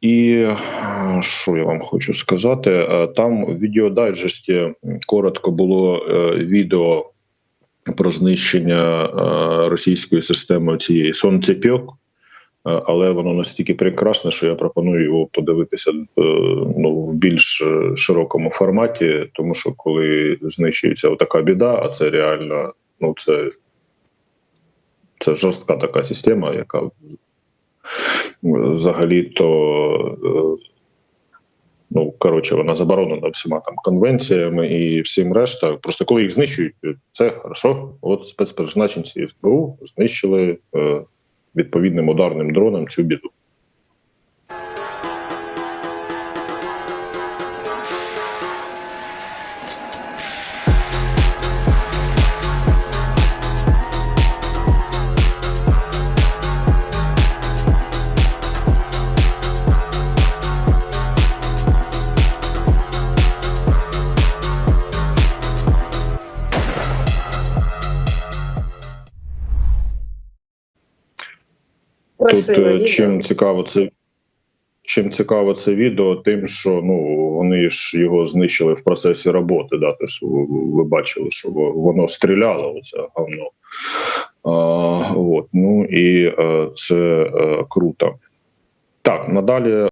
І що я вам хочу сказати? Е, Там в відеодайджесті коротко було е, відео про знищення е, російської системи цієї сонцепьок. Але воно настільки прекрасне, що я пропоную його подивитися ну, в більш широкому форматі, тому що коли знищується така біда, а це реально ну це, це жорстка така система, яка взагалі-то е, ну коротше, вона заборонена всіма там конвенціями і всім решта. Просто коли їх знищують, це хорошо. От спецпризначенці СБУ знищили е, відповідним ударним дроном цю біду. Тут е, чим цікаво це. Чим цікаво це відео, тим, що ну вони ж його знищили в процесі роботи. Да, тож ви, бачили, що воно стріляло, оце говно. А, от, ну і е, це е, круто. Так, надалі